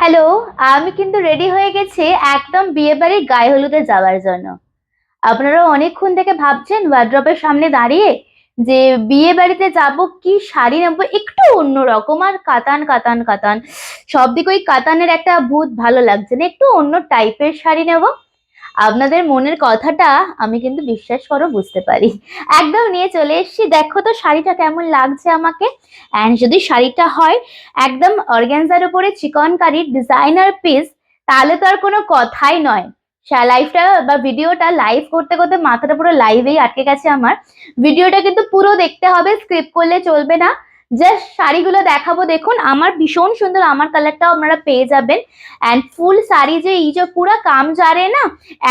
Hello আমি কিন্তু ready হয়ে গেছি একদম বিয়ে বাড়ির গায়ে হলুদে যাওয়ার জন্য। আপনারা অনেকক্ষণ থেকে ভাবছেন ওয়ার্ড্রপের সামনে দাঁড়িয়ে যে বিয়ে বাড়িতে যাব কি শাড়ি নেব, একটু অন্য রকম আর কাতান কাতান কাতান। সব দিকে ওই কাতানের একটা ভূত ভালো লাগছে না, একটু অন্য টাইপের শাড়ি নেব। আপনাদের মনের কথাটা আমি কিন্তু বিশ্বাস করো বুঝতে পারি। একদম নিয়ে চলে এসেছি। দেখো তো শাড়িটা কেমন লাগছে আমাকে। অ্যান্ড যদি শাড়িটা হয়, একদম অর্গ্যানজার উপরে চিকন কারির ডিজাইনার পিস তাহলে তো আর কোনো কথাই নয়। লাইভটা বা ভিডিওটা লাইভ করতে করতে মাথাটা পুরো লাইভেই আটকে গেছে আমার। ভিডিওটা কিন্তু পুরো দেখতে হবে স্ক্রিপ্ট করলে চলবে না। জাস্ট শাড়িগুলো দেখাবো, দেখুন, আমার ভীষণ সুন্দর, আমার কালারটাও আপনারা পেয়ে যাবেন। অ্যান্ড ফুল শাড়ি যে এই যে পুরো কাম জারে না,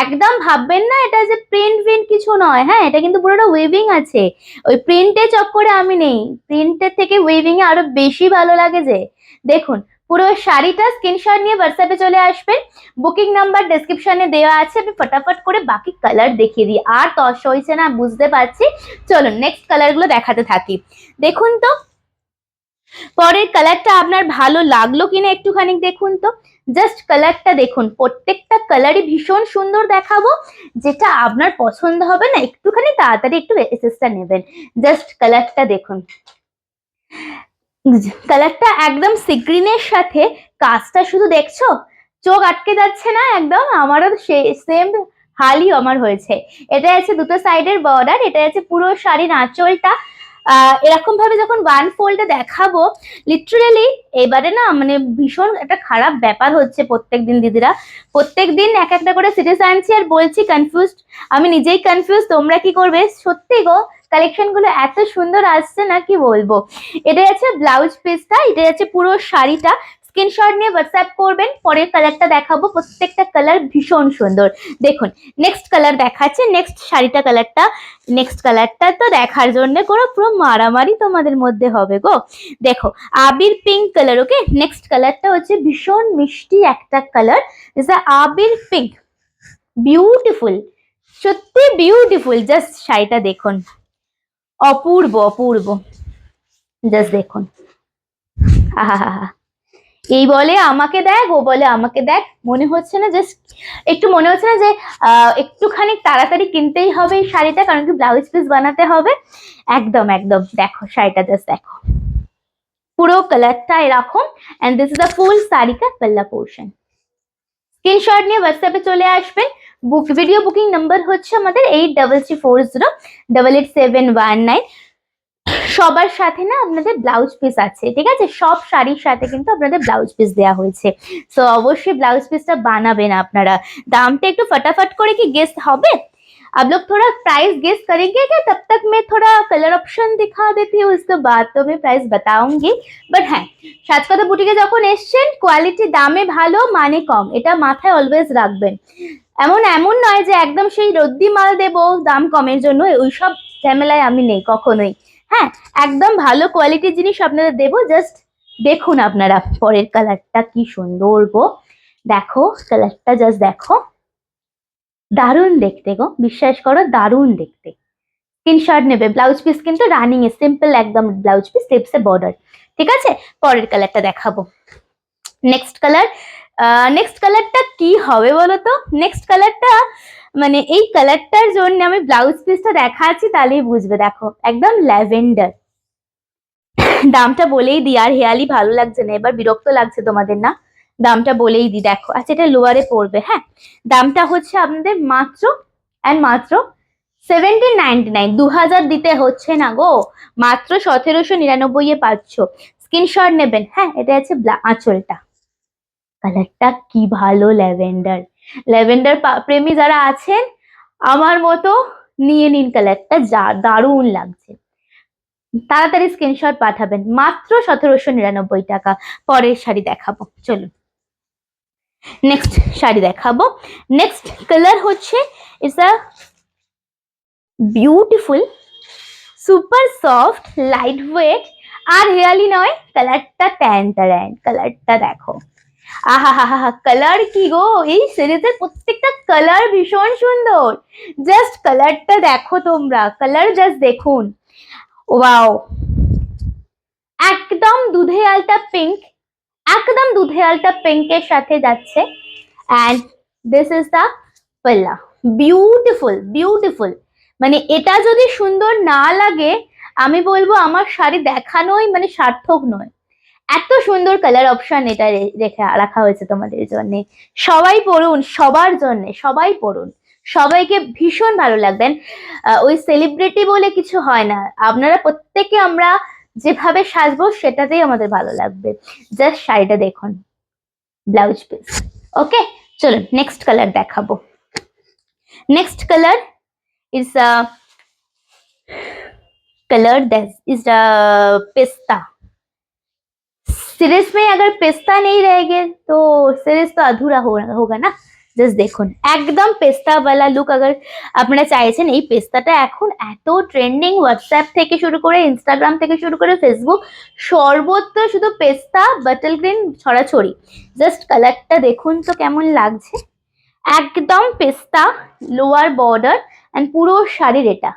একদম ভাববেন না, এটা যে প্রিন্ট প্রিন্ট কিছু নয় হ্যাঁ এটা কিন্তু পুরোটা ওয়েভিং আছে। ওই প্রিন্টে চক্করে আমি নেই প্রিন্টের থেকে ওয়েভিং এ আরও বেশি ভালো লাগে যে। দেখুন, পুরো শাড়িটা স্ক্রিনশট নিয়ে হোয়াটসঅ্যাপে চলে আসবেন বুকিং নাম্বার ডেসক্রিপশনে দেওয়া আছে, আমি ফটাফট করে বাকি কালার দেখিয়ে দিই। আর তস হয়েছে না, বুঝতে পারছি। চলুন নেক্সট কালারগুলো দেখাতে থাকি। দেখুন তো পরের কালারটা আপনার ভালো লাগল কিনা একটুখানি দেখুন তো। জাস্ট কালারটা দেখুন, প্রত্যেকটা কালারই ভীষণ সুন্দর দেখাবো। যেটা আপনার পছন্দ হবে না, একটুখানি তাড়াতাড়ি একটু এসেসটা নেবেন। জাস্ট কালারটা দেখুন। কালারটা একদম সিগ্রিনের সাথে, কাজটা শুধু দেখছ? চোখ আটকে যাচ্ছে না একদম, আমারও সেম হালই আমার হয়েছে। এটা আছে দুটো সাইডের বর্ডার এটা আছে পুরো শাড়ির আঁচলটা। এরকম ভাবে যখন ওয়ান ফোল্ডে দেখাবো লিটারেলি এবারে না মানে ভীষণ একটা খারাপ ব্যাপার হচ্ছে প্রত্যেক দিন দিদিরা। প্রত্যেক দিন এক একটা করে সিরিজ আনছি আর বলছি কনফিউজড আমি নিজেই কনফিউজ তোমরা কি করবে? সত্যি গো কালেকশনগুলো এত সুন্দর আসছে না, কি বলব? এটা আছে ব্লাউজ পিসটা এটা আছে পুরো শাড়িটা। স্ক্রিনশট নিয়ে হোয়াটসঅ্যাপ করবেন, পরের কালারটা দেখাবো, প্রত্যেকটা কালার ভীষণ সুন্দর। দেখুন নেক্সট কালার দেখাচ্ছে নেক্সট শাড়িটা কালারটা নেক্সট কালারটা তো দেখার জন্য কোনো পুরো মারামারি তোমাদের মধ্যে হবে গো। দেখো, আবির পিঙ্ক কালার ওকে নেক্সট কালারটা হচ্ছে ভীষণ মিষ্টি একটা কালার আবির পিঙ্ক বিউটিফুল সত্যি বিউটিফুল জাস্ট শাড়িটা দেখুন। অপূর্ব অপূর্ব জাস্ট দেখুন। আহা এই বলে আমাকে দেখ ও বলে আমাকে দেখ। মনে হচ্ছে না জাস্ট একটু মনে হচ্ছে না যে আহ, একটুখানি তাড়াতাড়ি কিনতেই হবে এই শাড়িটা কারণ কি ব্লাউজ পিস বানাতে হবে। একদম একদম দেখো শাড়িটা জাস্ট দেখো। পুরো কালারটা এরকম and this is the full Sarika পাল্লা পোর্শন স্ক্রিনশট নিয়ে হোয়াটসঅ্যাপে চলে আসবেন। বুক ভিডিও বুকিং নাম্বার হচ্ছে আমাদের eight double three four zero double eight seven one nine সবার সাথে না আপনাদের ব্লাউজ পিস আছে, ঠিক আছে? সব শাড়ির সাথে কিন্তু আপনাদের ব্লাউজ পিস দেওয়া হয়েছে। সো অবশ্যই ব্লাউজ পিসটা বানাবেন আপনারা। দামটা একটু ফটাফট করে কি গেস্ট হবে? आप लोग थोड़ा प्राइस गेस करेंगे क्या तब तक मैं थोड़ा कलर ऑप्शन दिखा देती हूँ उसके बाद तो मैं प्राइस बताऊंगी বাট হ্যাঁ সাত কথা বুটিকে যখন এসছেন কোয়ালিটি দামে ভালো মানে কম। এটা মাথায় অলওয়েজ রাখবেন। এমন এমন নয় যে একদম সেই রদ্দি মাল দেবো, দাম কমের জন্য ওইসব ঝামেলায় আমি নেই, কখনোই। হ্যাঁ একদম ভালো কোয়ালিটির জিনিস আপনাদের দেবো। জাস্ট দেখুন আপনারা পরের কালারটা কি সুন্দর গো। দেখো কালারটা জাস্ট দেখো। দারুণ দেখতে গো, বিশ্বাস করো, দারুণ দেখতে। স্ক্রিনশট নেবে ব্লাউজ পিস কিন্তু রানিং এ সিম্পল একদম ব্লাউজ পিস স্টেপসে বর্ডার ঠিক আছে? পরের কালারটা দেখাবো। নেক্সট কালার নেক্সট কালারটা কি হবে বলো তো নেক্সট কালারটা মানে এই কালারটার জন্য আমি ব্লাউজ পিসটা দেখাচ্ছি, তাহলেই বুঝবে। দেখো, একদম ল্যাভেন্ডার দামটা বলেই দিই, আর হেয়ালি ভালো লাগছে না, এবার বিরক্ত লাগছে তোমাদের না? দামটা বলেই দিই, দেখো। আচ্ছা এটা লোয়ারে পড়বে হ্যাঁ? দামটা হচ্ছে আপনাদের মাত্র অ্যান্ড মাত্র সেভেন্টিন নাইনটি নাইন দু হাজার দিতে হচ্ছে না গো। মাত্র সতেরোশো নিরানব্বই এ পাচ্ছ। স্ক্রিনশট নেবেন হ্যাঁ? এটা আছে আঁচলটা। কালারটা কি ভালো ল্যাভেন্ডার। ল্যাভেন্ডার প্রেমী যারা আছেন, আমার মতো নিয়ে নিন কালারটা যা দারুণ লাগছে। তাড়াতাড়ি স্ক্রিনশট পাঠাবেন। মাত্র সতেরোশো নিরানব্বই টাকা। পরের শাড়ি দেখাবো। চলুন। নেক্সট শাড়ি দেখাবো। নেক্সট কালার হচ্ছে it's a beautiful super soft lightweight আর হেয়ালি নয় কালারটা ট্যান ট্যান কালারটা দেখো। আহা হা হা কালার কি গো? এই সিরিজের প্রত্যেকটা কালার ভীষণ সুন্দর। জাস্ট কালারটা দেখো তোমরা। কালার জাস্ট দেখুন। ওয়াও একদম দুধে আলতা পিঙ্ক একদম দুধে হেয়ালটা পিঙ্কের সাথে যাচ্ছে। অ্যান্ড দিস ইজ দ্য পাল্লা বিউটিফুল বিউটিফুল মানে এটা যদি সুন্দর না লাগে, আমি বলব আমার শাড়ি দেখানোই মানে সার্থক নয়। এত সুন্দর কালার অপশন এটা রেখে রাখা হয়েছে তোমাদের জন্য। সবাই পড়ুন, সবার জন্য, সবাই পড়ুন। সবাইকে ভীষণ ভালো লাগবেন ওই সেলিব্রিটি বলে কিছু হয় না। আপনারা প্রত্যেকে আমরা যেভাবে সাজবো সেটাতেই আমাদের ভালো লাগবে। জাস্ট শাড়িটা দেখুন। ব্লাউজ পিস ওকে চলুন নেক্সট কালার দেখাবো। Next colour is colour that's is the পেস্তা सीरीज में अगर पिस्ता नहीं रहेंगे तो सीरीज तो अधूरा हो, होगा ना জাস্ট দেখুন একদম পেস্তাওয়ালা লুক আগার আপনারা চাইছেন এই পেস্তাটা এখন এত ট্রেন্ডিং হোয়াটসঅ্যাপ থেকে শুরু করে ইনস্টাগ্রাম থেকে শুরু করে ফেসবুক সর্বত্র শুধু পেস্তা বাটল গ্রিন ছড়াছড়ি জাস্ট কালারটা দেখুন তো কেমন লাগছে একদম পেস্তা লোয়ার বর্ডার অ্যান্ড পুরো শাড়ির এটা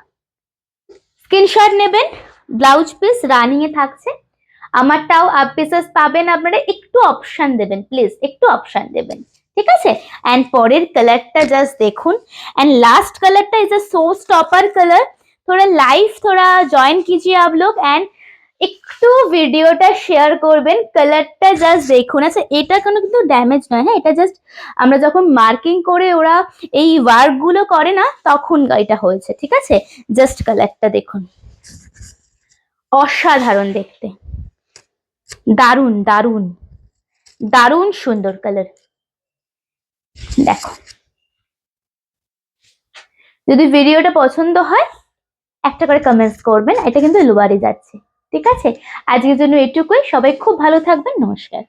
স্ক্রিনশট নেবেন ব্লাউজ পিস রানিং এ থাকছে আমারটাও আপ পিসেস পাবেন আপনারা একটু অপশন দেবেন প্লিজ একটু অপশন দেবেন ঠিক আছে অ্যান্ড পরের কালারটা জাস্ট দেখুন and last colour is a so stopper colour थोड़ा लाइव थोड़ा জয়েন कीजिए आप लोग एंड একটু ভিডিওটা শেয়ার করবেন কালারটা জাস্ট দেখুন আচ্ছা এটা কোনো কিন্তু ড্যামেজ নয় হ্যাঁ এটা জাস্ট আমরা যখন মার্কিং করে ওরা এই ওয়ার্ক গুলো করে না তখন এটা হয়েছে ঠিক আছে জাস্ট কালারটা দেখুন অসাধারণ দেখতে দারুণ দারুণ দারুণ সুন্দর কালার দেখো। যদি ভিডিওটা পছন্দ হয়, একটা করে কমেন্টস করবেন, এটা কিন্তু লোয়ারে যাচ্ছে। ঠিক আছে? আজকের জন্য এটুকুই। সবাই খুব ভালো থাকবেন। নমস্কার।